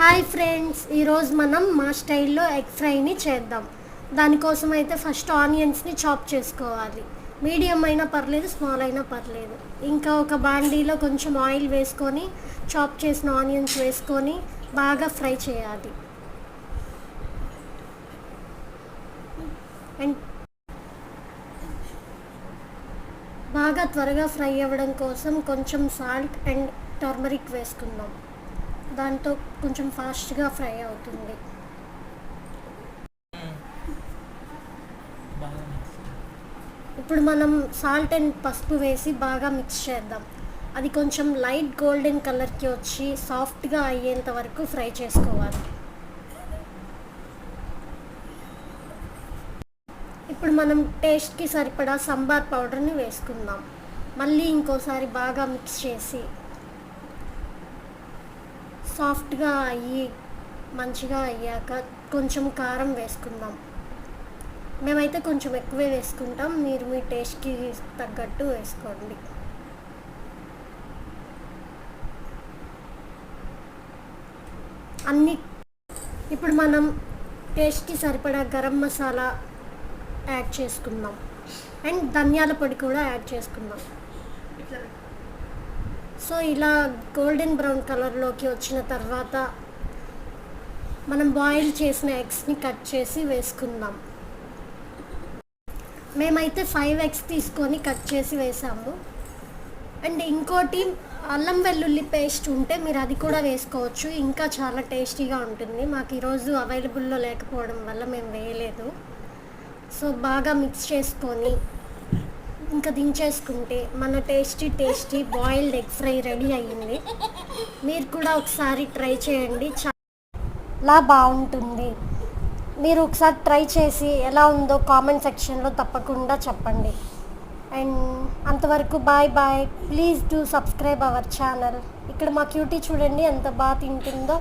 Hi friends ఈరోజు మనం మా స్టైల్లో ఎగ్ ఫ్రైని చేద్దాం. దానికోసం అయితే ఫస్ట్ ఆనియన్స్ని చాప్ చేసుకోవాలి. మీడియం అయినా పర్లేదు స్మాల్ అయినా పర్లేదు. ఇంకా ఒక బాండీలో కొంచెం ఆయిల్ వేసుకొని చాప్ చేసిన ఆనియన్స్ వేసుకొని బాగా ఫ్రై చేయాలి. అండ్ బాగా త్వరగా ఫ్రై అవ్వడం కోసం కొంచెం సాల్ట్ అండ్ టర్మరిక్ వేసుకుందాం. దాంతో కొంచెం ఫాస్ట్గా ఫ్రై అవుతుంది. ఇప్పుడు మనం సాల్ట్ అండ్ పసుపు వేసి బాగా మిక్స్ చేద్దాం. అది కొంచెం లైట్ గోల్డెన్ కలర్కి వచ్చి సాఫ్ట్గా అయ్యేంత వరకు ఫ్రై చేసుకోవాలి. ఇప్పుడు మనం టేస్ట్కి సరిపడా సంబార్ పౌడర్ని వేసుకుందాం. మళ్ళీ ఇంకోసారి బాగా మిక్స్ చేసి సాఫ్ట్గా అయ్యి మంచిగా అయ్యాక కొంచెం కారం వేసుకుందాం. మేమైతే కొంచెం ఎక్కువే వేసుకుంటాం. మీరు మీ టేస్ట్కి తగ్గట్టు వేసుకోండి. అన్ని ఇప్పుడు మనం టేస్ట్కి సరిపడా గరం మసాలా యాడ్ చేసుకుందాం. అండ్ ధనియాల పొడి కూడా యాడ్ చేసుకుందాం. సో ఇలా గోల్డెన్ బ్రౌన్ కలర్లోకి వచ్చిన తర్వాత మనం బాయిల్ చేసిన ఎగ్స్ని కట్ చేసి వేసుకుందాం. మేమైతే ఫైవ్ ఎగ్స్ తీసుకొని కట్ చేసి వేసాము. అండ్ ఇంకోటి అల్లం వెల్లుల్లి పేస్ట్ ఉంటే మీరు అది కూడా వేసుకోవచ్చు. ఇంకా చాలా టేస్టీగా ఉంటుంది. మాకు ఈరోజు అవైలబుల్లో లేకపోవడం వల్ల మేము వేయలేదు. సో బాగా మిక్స్ చేసుకొని ఇంకా దించేసుకుంటే మన tasty tasty boiled egg fry ready అయ్యింది. మీరు కూడా ఒకసారి ట్రై చేయండి. చాలా బాగుంటుంది. మీరు ఒకసారి ట్రై చేసి ఎలా ఉందో కామెంట్ సెక్షన్లో తప్పకుండా చెప్పండి. అండ్ అంతవరకు bye bye. Please do subscribe our channel. ఇక్కడ మా క్యూటీ చూడండి ఎంత బాగా తింటుందో.